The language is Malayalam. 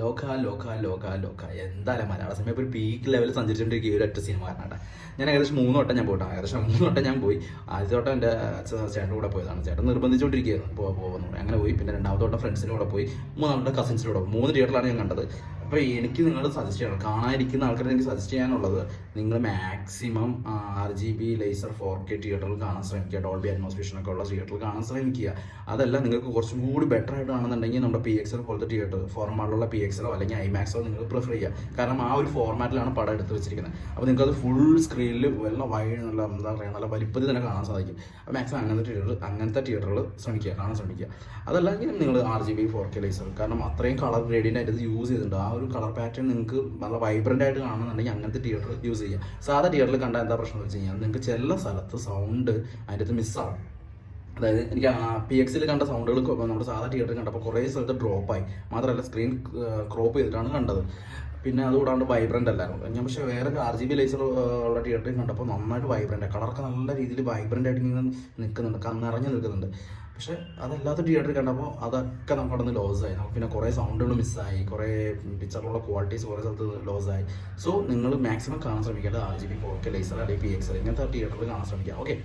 ലോക ലോക ലോക ലോക. എന്തായാലും മലയാള സിനിമ ഇപ്പോൾ പീക്ക് ലെവലിൽ സഞ്ചരിച്ചുകൊണ്ടിരിക്കുക ഒരു ഒറ്റ സിനിമ കാരണമാണ് ഞാൻ ഏകദേശം മൂന്ന് വട്ടം ഞാൻ പോയിട്ടാണ് ഏകദേശം മൂന്ന് വട്ടം ഞാൻ പോയി. ആദ്യത്തെ വട്ടം എന്റെ ചേട്ടന്റെ കൂടെ പോയതാണ്. ചേട്ടൻ നിർബന്ധിച്ചുകൊണ്ടിരിക്കുകയായിരുന്നു പോകുന്നു അങ്ങനെ പോയി. പിന്നെ രണ്ടാമത്തെ വട്ടം ഫ്രണ്ട്സിന്റെ കൂടെ പോയി. മൂന്നാമത്തെ കസിൻസിന്റെ കൂടെ. മൂന്ന് തിയേറ്ററിലാണ് ഞാൻ കണ്ടത്. അപ്പോൾ എനിക്ക് നിങ്ങൾ സജസ്റ്റ് ചെയ്യണം. കാണാതിരിക്കുന്ന ആൾക്കാർ എനിക്ക് സജസ്റ്റ് ചെയ്യാനുള്ളത് നിങ്ങൾ maximum R G B laser four K തിയേറ്ററിൽ കാണാൻ ശ്രമിക്കുക. ഡോൾബി അറ്റ്മോസ്ഫിഷനൊക്കെ ഉള്ള തിയേറ്ററിൽ കാണാൻ ശ്രമിക്കുക. അതല്ല നിങ്ങൾക്ക് കുറച്ചും കൂടി ബെറ്റർ ആയിട്ട് കാണുന്നുണ്ടെങ്കിൽ നമ്മുടെ പി എക്സൽ പോലത്തെ തിയേറ്റർ ഫോർമാറ്റിലുള്ള പി എക്സലോ അല്ലെങ്കിൽ ഐമാക്സോ നിങ്ങൾ പ്രിഫർ ചെയ്യുക. കാരണം ആ ഒരു ഫോർമാറ്റിലാണ് പടം എടുത്ത് വെച്ചിരിക്കുന്നത്. അപ്പോൾ നിങ്ങൾക്ക് അത് ഫുൾ സ്ക്രീനിൽ നല്ല വൈഡ് നല്ല എന്താ പറയുക നല്ല വലിപ്പത്തിൽ തന്നെ കാണാൻ സാധിക്കും. അപ്പോൾ മാക്സിമം അങ്ങനത്തെ തിയേറ്റർ അങ്ങനത്തെ തിയേറ്ററുകൾ ശ്രമിക്കുക കാണാൻ ശ്രമിക്കുക. അതല്ലെങ്കിൽ നിങ്ങൾ R G B four K laser കാരണം അത്രയും കളർ ഗ്രേഡിയന്റ് ആയിട്ട് യൂസ് ചെയ്തിട്ടുണ്ട്. ആ ഒരു കളർ പാറ്റേൺ നിങ്ങൾക്ക് നല്ല വൈബ്രന്റ് ആയിട്ട് കാണുന്നുണ്ടെങ്കിൽ അങ്ങനത്തെ തിയേറ്റർ യൂസ് ചെയ്യുക സാധാ തിയേറ്ററിൽ കണ്ടാൽ എന്താ പ്രശ്നം വെച്ച് കഴിഞ്ഞാൽ നിങ്ങൾക്ക് ചില സ്ഥലത്ത് സൗണ്ട് അതിന്റെ അത് മിസ്സാവും അതായത് എനിക്ക് പി എക്സിൽ കണ്ട സൗണ്ടുകൾ നമ്മുടെ സാധാ തിയേറ്ററിൽ കണ്ടപ്പോൾ കുറേ സ്ഥലത്ത് ഡ്രോപ്പായി മാത്രമല്ല സ്ക്രീൻ ക്രോപ്പ് ചെയ്തിട്ടാണ് കണ്ടത്. പിന്നെ അതുകൂടാണ്ട് വൈബ്രന്റ് അല്ലായിരുന്നു. ഞാൻ പക്ഷേ വേറെ ആർ ജി ബി ലേസർ ഉള്ള തിയേറ്ററിൽ കണ്ടപ്പോൾ നന്നായിട്ട് വൈബ്രന്റ് കളറൊക്കെ നല്ല രീതിയിൽ വൈബ്രന്റ് ആയിട്ട് ഇങ്ങനെ നിൽക്കുന്നുണ്ട്. നിറഞ്ഞു നിൽക്കുന്നുണ്ട്. പക്ഷേ അതല്ലാത്ത തിയേറ്ററിൽ കണ്ടപ്പോൾ അതൊക്കെ നമുക്ക് അവിടെ നിന്ന് ലോസ് ആയി. നമുക്ക് പിന്നെ കുറേ സൗണ്ടുകൾ മിസ്സായി കുറേ പിക്ചറിലുള്ള ക്വാളിറ്റീസ് കുറേ സ്ഥലത്ത് ലോസ് ആയി. സോ നിങ്ങൾ മാക്സിമം കാണാൻ ശ്രമിക്കേണ്ടത് R G B four K laser അല്ലെങ്കിൽ പി എക്സ് ഇങ്ങനത്തെ തിയേറ്ററിൽ കാണാൻ ശ്രമിക്കാം ഓക്കെ